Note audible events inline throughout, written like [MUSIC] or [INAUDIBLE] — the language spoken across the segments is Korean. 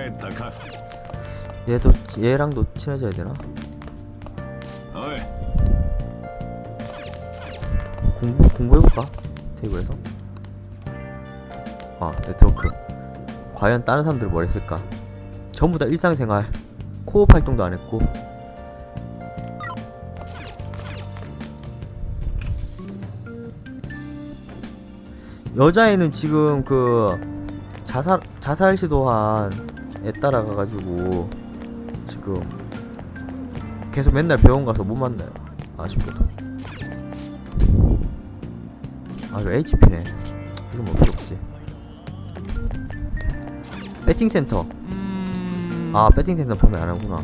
ったか 얘도 얘랑도 친해져야 되나? おい 공부 공부해볼까? 테이블에서 아 네트워크 과연 다른 사람들 뭘 했을까? 전부 다 일상생활 코업 활동도 안 했고 여자애는 지금 그 자살 자살 시도한 애 따라가가지고 지금 계속 맨날 병원 가서 못 만나요. 아쉽게도. 아 이거 HP네. 이건 뭐 필요 없지. 배팅센터. 아 배팅센터 판매 안 하구나.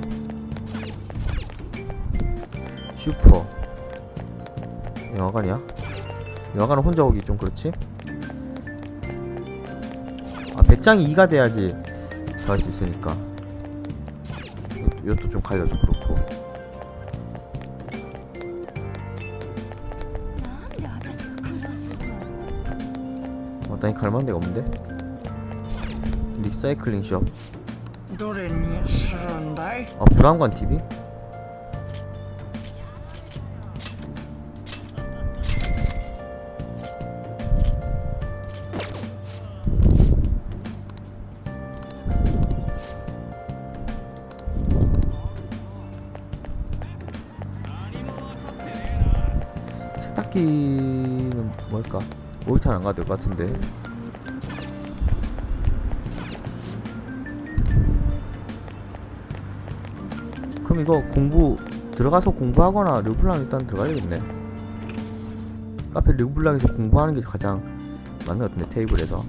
슈퍼. 영화관이야? 영화관은 혼자 오기 좀 그렇지? 아 배짱이 2가 돼야지 갈 수 있으니까 이것도, 이것도 좀 가기가 좀 그렇고 어, 마땅히 갈만한 데가 없는데? 리사이클링 숍 아, 불안관 TV? 세탁기는 뭘까? 오일탄 안 가도 될것 같은데 그럼 이거 공부 들어가서 공부하거나 르블랑 일단 들어가야겠네 카페 르블랑에서 공부하는 게 가장 맞는 것 같은데 테이블에서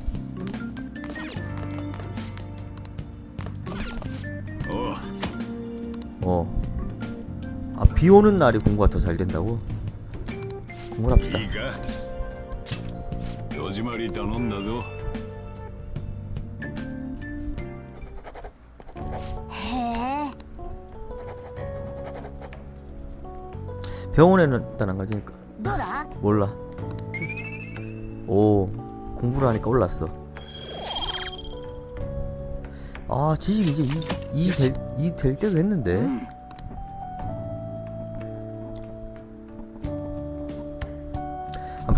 おう 어. 아, 비 오는 날이 공부가 더 잘 된다고? 공부합시다. 거짓말이 다논다소. 병원에는 있다는 거지. 그러니까. 몰라. 오 공부를 하니까 올랐어. 아 지식 이제 이이될이될 때도 했는데. 음.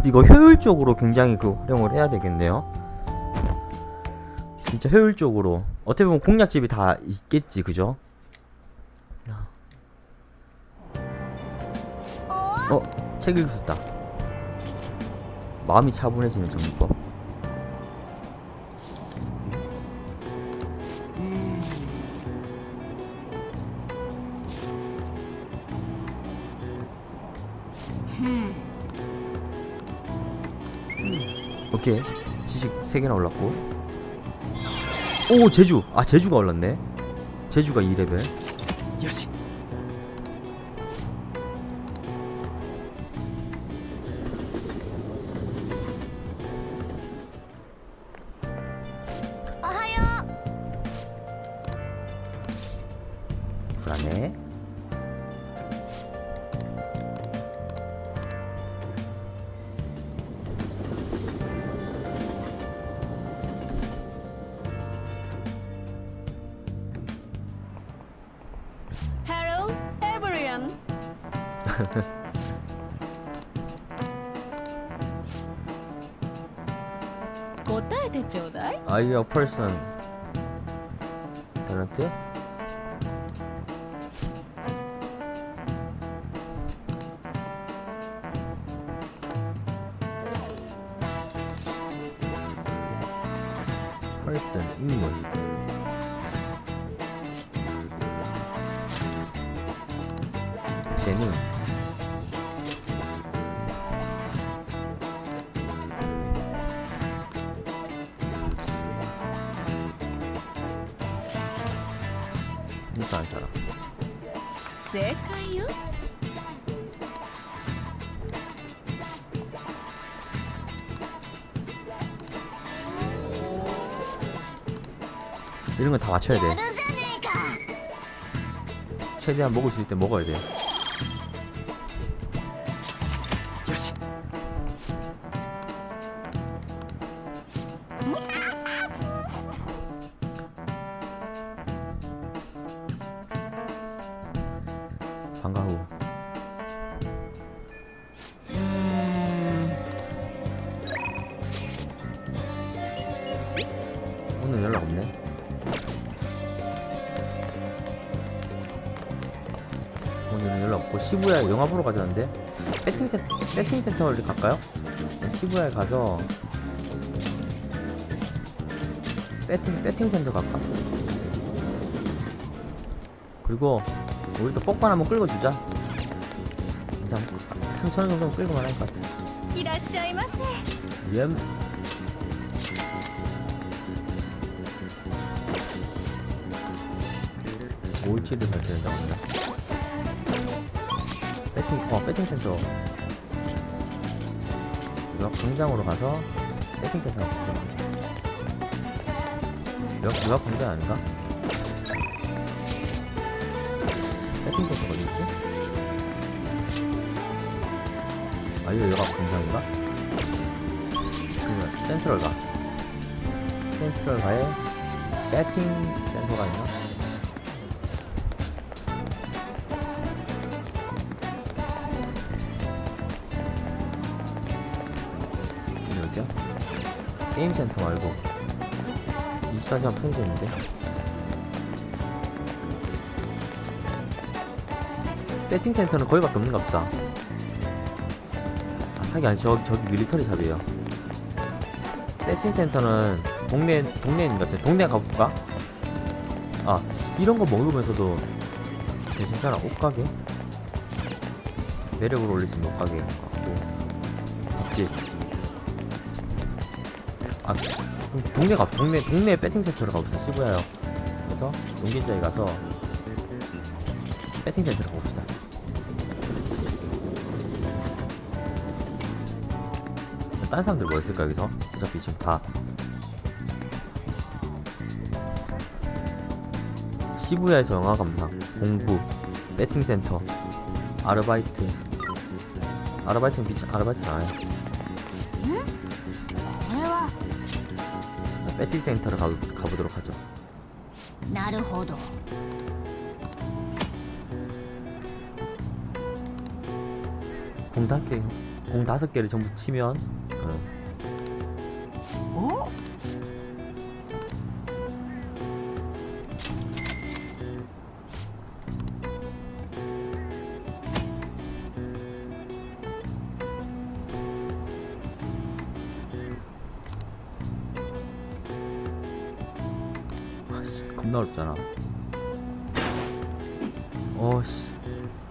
이거 효율적으로 굉장히 그 활용을 해야 되겠네요. 진짜 효율적으로. 어떻게 보면 공략집이 다 있겠지, 그죠? 어, 책 읽을 수 있다. 마음이 차분해지는 정리법. 오케이 지식 3개나 올랐고. 오 제주. 아 제주가 올랐네. 제주가 2레벨 A person talent? 어떨까요? 이런 건 다 맞춰야 돼. 최대한 먹을 수 있을 때 먹어야 돼. 오늘은 연락 없고 시부야 영화 보러 가자는데. 배팅센터 어디 갈까요? 네, 시부야에 가서 배팅, 배팅센터 갈까? 그리고 우리 또 뽀관 한번 끌고 주자. 일단 3천원 정도는 끌고만 할 것 같아. 옘 뭘지를 발표했다고 합니다. 배팅, 어, 배팅 센터. 역 광장으로 가서 배팅 센터 가자. 역, 역 광장 아닌가? 배팅 센터 어디있지? 아, 이거 역 광장인가? 그러면 센트럴 가. 센트럴 가에 배팅 센터가 있나? 게임 센터 말고 24시간 통제인데? 배팅 센터는 거기밖에 없는가 보다. 아, 사기 아니, 저, 저기 밀리터리 샵이에요. 세팅 센터는 동네 있는 것 같아. 동네 가볼까? 아 이런 거 먹으면서도 괜찮아 옷가게 매력을 올릴 수 있는 옷가게 같고 밥 동네 가 동네 동네 배팅 센터로 가봅시다 시부야요. 그래서 용기자에 가서 배팅 센터로 가봅시다. 딴 사람들 뭐 있을까 여기서? 어차피 지금 다 시부야에서 영화 감상, 공부, 배팅 센터, 아르바이트. 아르바이트는 귀찮, 아르바이트는 안 해. こ 배팅 센터를 가, 가보도록 하죠. 나르호도. 공 다섯 개, 공 다섯 개를 전부 치면 어, 없잖아. 어씨.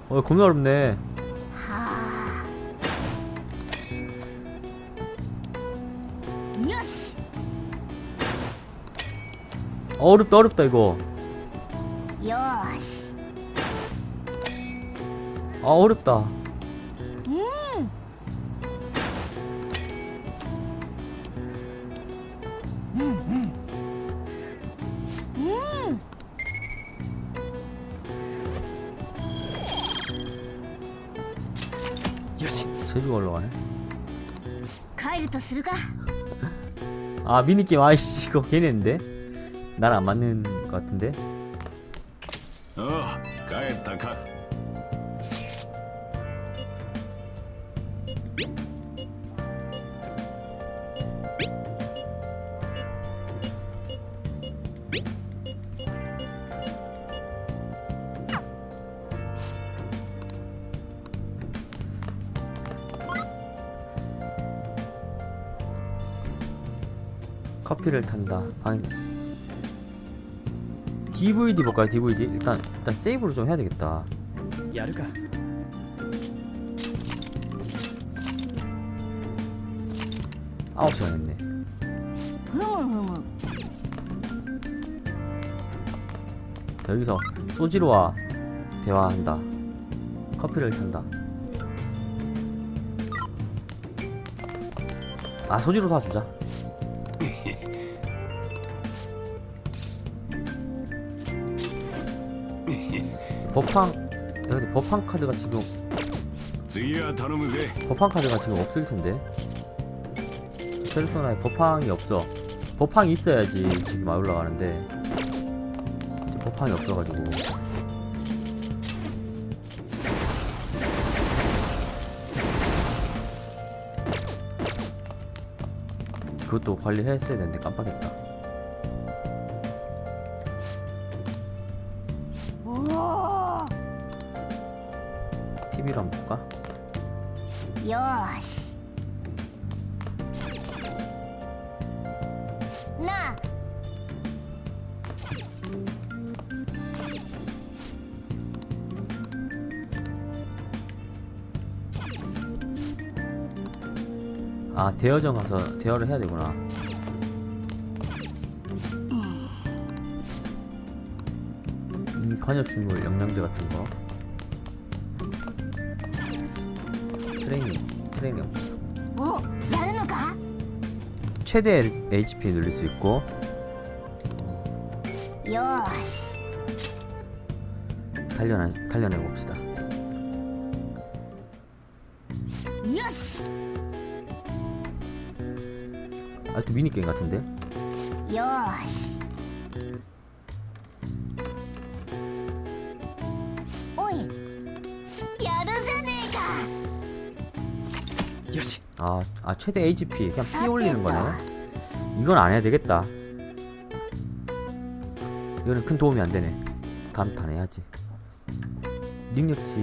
어, 어 겁나 어렵네. 어, 어렵다 어렵다 이거. 아, 아 어렵다. 아 미니게임. 아이씨 이거 했는데? 나랑 안 맞는 것 같은데 커피를 탄다. 아니 DVD 볼까요? DVD 일단 일단 세이브를 좀 해야 되겠다. 야르가. 아홉 시간 했네. 자, 여기서 소지로와 대화한다. 커피를 탄다. 아 소지로 사주자. 법항 야, 근데 법항 카드가 지금 법항 카드가 지금 없을 텐데. 페르소나에 법항이 없어. 법항이 있어야지 지금 막 올라가는데. 법항이 없어가지고. 그것도 관리했어야 되는데 깜빡했다. 대여점 가서 대여를 해야 되구나. 음, 관엽식물 영양제 같은 거. 트레이닝 트레이닝 없어? 최대 HP 늘릴 수 있고. 단련해, 단련해 봅시다. 아또 미니게임 같은데? 요시. 오이 야르자네가. 요시. 아, 아 최대 HP 그냥 피 올리는 거네. 이건 안 해야 되겠다. 이거는 큰 도움이 안 되네. 다음 판 해야지. 능력치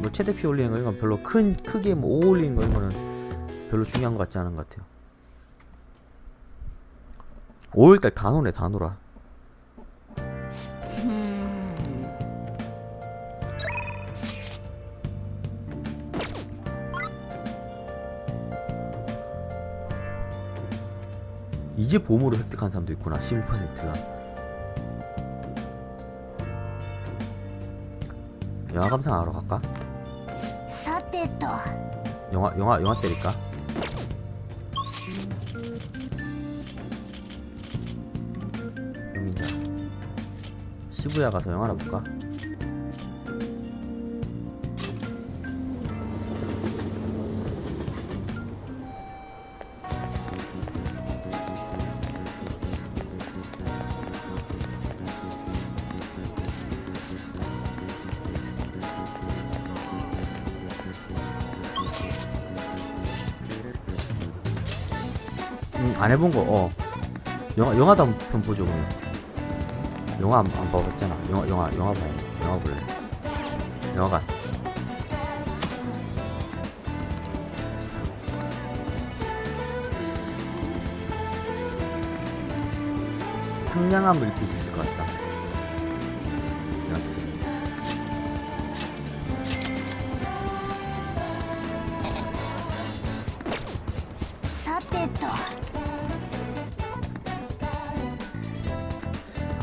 뭐 최대 피 올리는 거 이건 별로 큰 크게 뭐 5 올리는 거 이거는 별로 중요한 것 같지 않은 것 같아요. 5월달 다 노네 다 놀아 음. 이제 보물을 획득한 사람도 있구나 11%가 영화 감상하러 갈까? 영화 영화 영화 때릴까? 시부야 가서 영화나 볼까? 음, 안 해본 거, 어. 영화, 영화도 한편 보죠, 그러면. 영화 안, 안 봐봤잖아. 영화, 영화, 영화 봐야 돼. 영화 볼래. 영화관. 상냥함을 느낄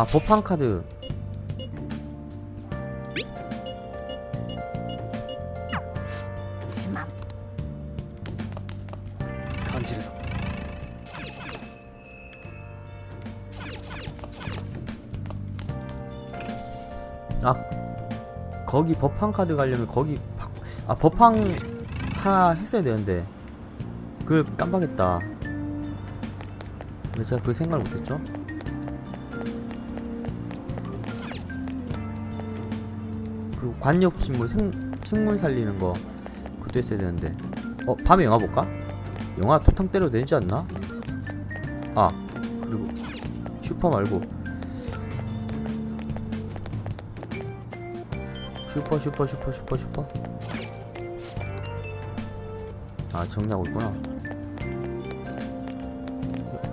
아 법판 카드. 아 거기 법한 카드 가려면 거기 박... 아 법한 하나 했어야 되는데 그걸 깜빡했다. 근데 제가 그 생각을 못했죠? 그리고 관엽식물 생, 식물 살리는 거 그것도 했어야 되는데. 어 밤에 영화 볼까? 영화 두탕 때려도 되지 않나? 아 그리고 슈퍼 말고. 슈퍼 슈퍼 슈퍼 슈퍼 슈퍼. 아 정리하고 있구나.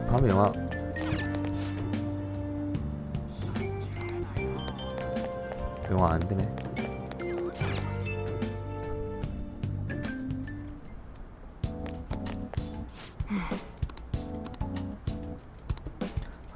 밤에 영화. 영화 안 되네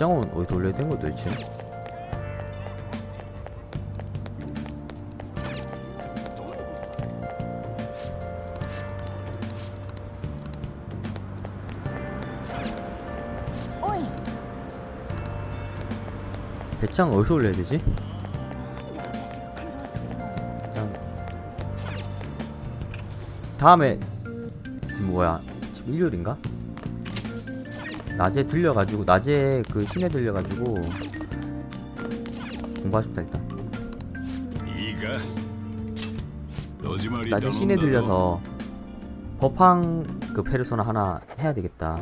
배짱은 어디서 올려야 되는 거야 도대체? 배짱 어디서 올려야 되지? 배짱 다음에 지금 뭐야 지금 일요일인가? 낮에 들려가지고 낮에 그 시내 들려가지고 공부하고 싶다 일단. 낮에 시내 들려서 법항 그 페르소나 하나 해야 되겠다?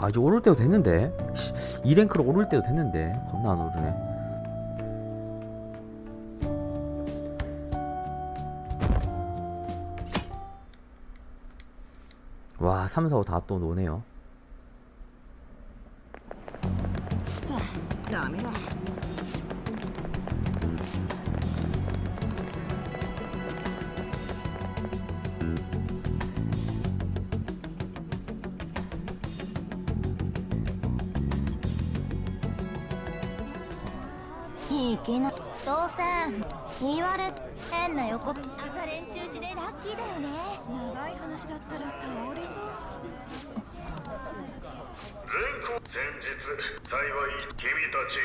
아 이제 오를 때도 됐는데? 씨, 2랭크로 오를 때도 됐는데 겁나 안 오르네. 와 3, 4, 5 다 또 노네요 いきな当選言われ変な横朝練中止でラッキーだよね。長い話だったら倒れそう。先日幸い君たち。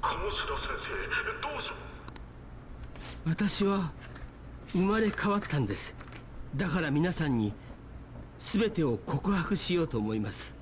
鴨志田先生どうしよ私は生まれ変わったんです。だから皆さんに全てを告白しようと思います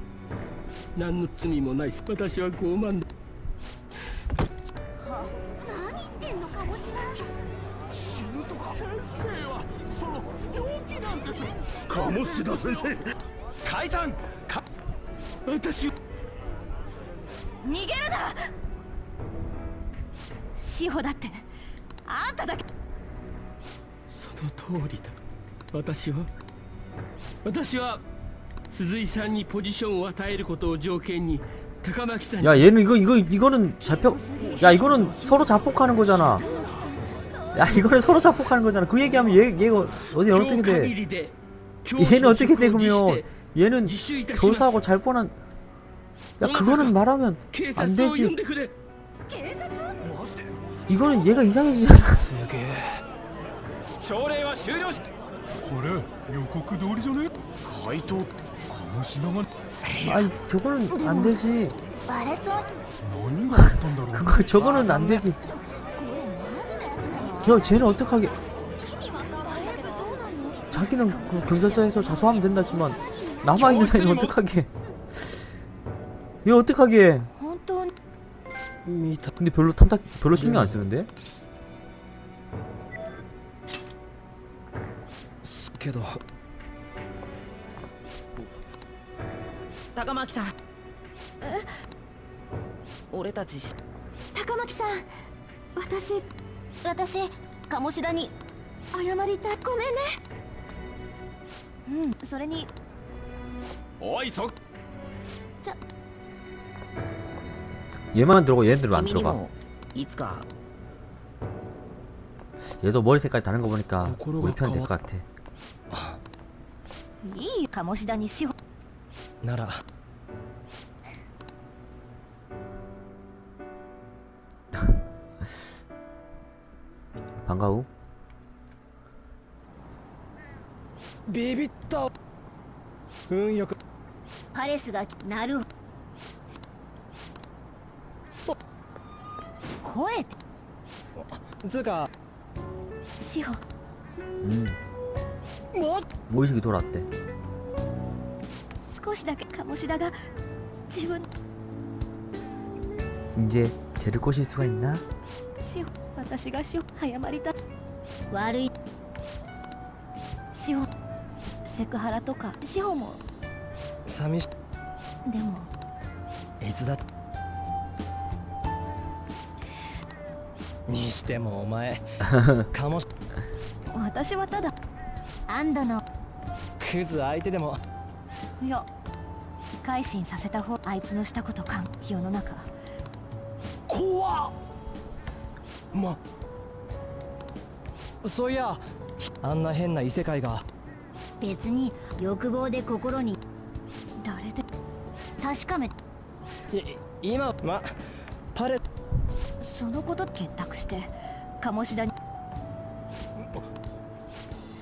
何の罪もない。私は傲慢。だ何言ってんの鴨志田鴨志田先生。解散。私。は逃げるな。志保だってあんただけ。その通りだ。私は私は 鈴井さんにポジションを与えることを条件に高巻さんに 야 얘는 이거 이거 이거는 잡혀 야 이거는 서로 자폭하는 거잖아 야 이거는 서로 자폭하는 거잖아 그 얘기하면 얘 얘가 어디 今 어떻게 日 돼 限りで 얘는 어떻게 돼 教師の職を辞 그러면 して 얘는 지슈 이타시마스. 교사하고 잘 뻔한 야 그거는 말하면 警 안 察を呼 되지 んでくれ 이거는 얘가 이상해지잖아 朝礼は終了しこれ予告通りじゃね怪盗鴨志田が 아니 저거는 안 되지. 그거 저거는 안 되지. 야 쟤는 어떡하게? 자기는 그 경찰서에서 자수하면 된다지만 남아 있는 애는 어떡하게? 얘 어떡하게? 근데 별로 탐탁 별로 신경 안 쓰는데? 高巻さんえ俺たちし高巻さん 私私鴨志田に謝りたいごめんねうんそれにおいそ 얘만 들어오고 얘네들은 안 君に 들어가 もいつか 얘도 머리 색깔이 다른 거 보니까 고구려가 우리 편 될 것 같아 いい鴨志田にしほなら 반가우 ビビった運よくパレスがなる声ってつうかしほ 음 も 모의식이 돌아왔대 少しだけ鴨志田が自分 이제 쟤를 꼬실 수가 있나? 私がしほ謝りたい。悪い。しほセクハラとか。しほも。寂しでも。いつだにしてもお前かもし [LAUGHS] 私はただ。アンドの。クズ相手でも。いや。改心させた方。あいつのしたことかん。世の中。怖っまそういやあんな変な異世界が。別に欲望で心に誰で確かめい今まパレそのこと結託して鴨志田に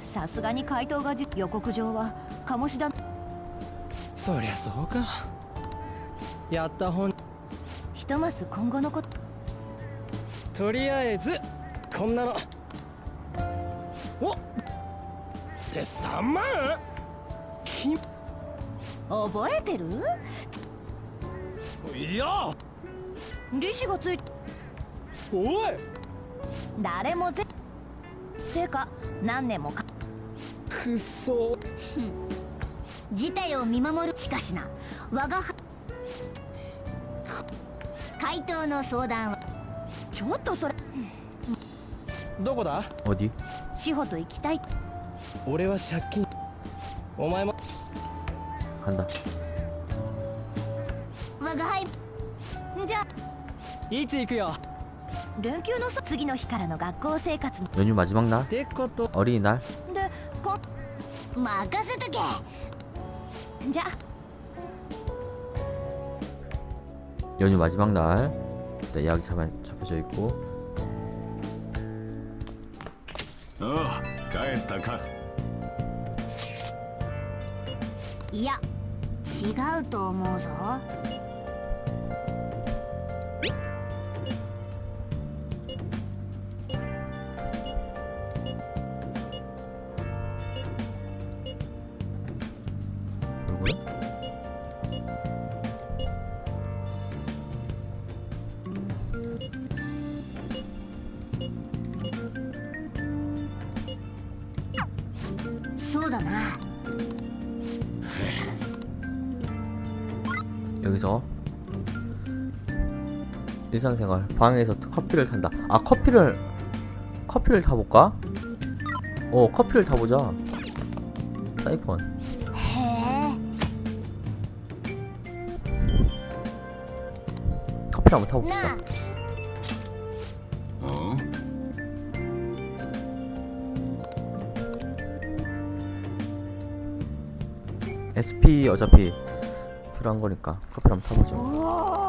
さすがに回答がじ予告状は鴨志田そりゃそうか。やった本ひとまず今後のこととりあえずこんなの。おっ。て3万き覚えてる？いや。利子がついおい。誰もぜてか何年もか。くそ。事態を見守る。しかしな。我がは回答の相談はちょっとそれどこだ 어디? 志保と行きたい俺は借金お前も 간다 我が輩じゃあいつ行くよ連休のさ次の日からの学校生活 연휴 마지막 날? ってこと 어린이날? でこ任せとけじゃあ 연휴 마지막 날 네, 예약이 잡아, 잡혀져 있고 ああ帰ったかいや違うと思うぞ 일상생활 방에서 커피를 탄다. 아 커피를 커피를 타볼까? 어 커피를 타보자. 사이펀 커피를 한번 타봅시다. SP 어차피. 불안 거니까 커피를 한번 타보죠.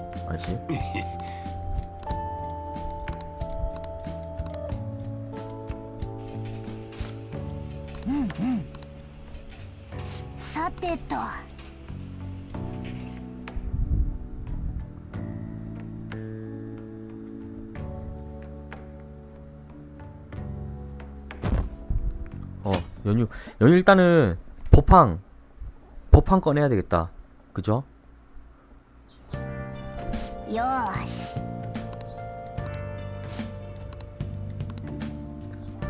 맛이 사태또. 어 연유 연유 일단은 버팡 버팡 꺼내야 되겠다. 그죠?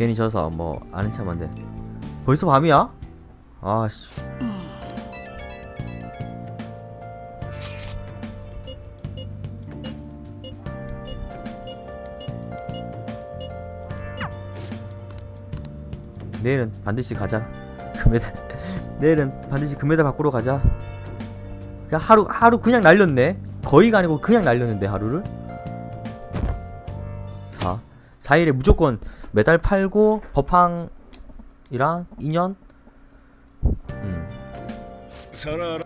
괜히 져서 뭐 아는 척한데 벌써 밤이야? 아씨. 내일은 반드시 가자. 금메달. [LAUGHS] 내일은 반드시 금메달 바꾸러 가자. 그냥 하루 하루 그냥 날렸네. 거의가 아니고 그냥 날렸는데 하루를. 4 4일에 무조건 메달 팔고 법항이랑 2년 음 さらら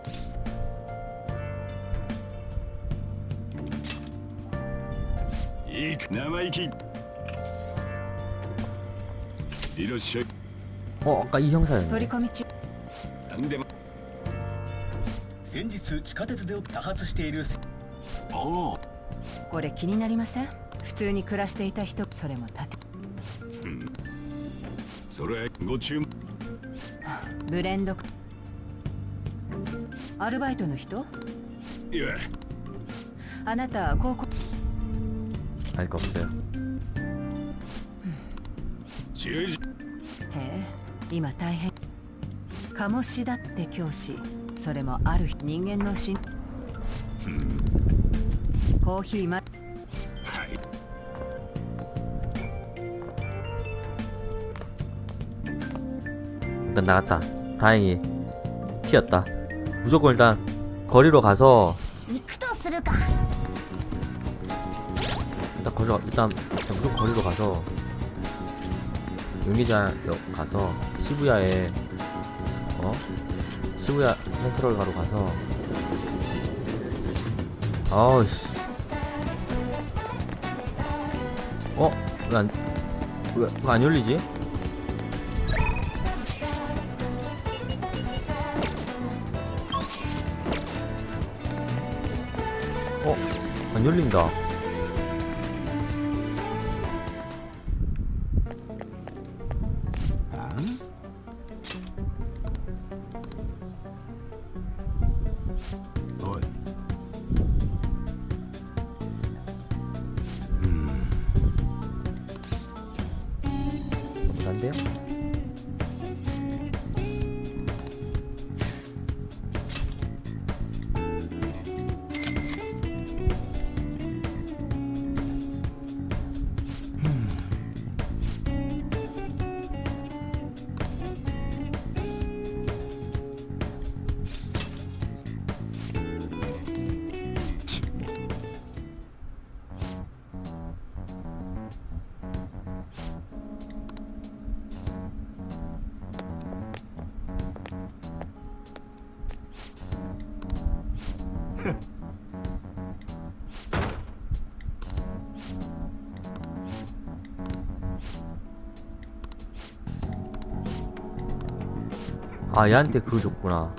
いいか生意気いらっしゃい 어 아까 이 형사였네 取り込み中何でも先日地下鉄で多発しているおおこれ気になりません普通に暮らしていた人それも建て それご注文ブレンドアルバイトの人？いえあなた高校はい、こうせ。ええ今大変。鴨志だって教師。それもある人間の心。コーヒーま。 나갔다. 다행히 튀었다. 무조건 일단 거리로 가서 일단 거리로 일단 무조건 거리로 가서 용의자역 가서 시부야에 어 시부야 센트럴 가로 가서 아우씨 어왜안왜안 열리지? 열린다 아 얘한테 그거 줬구나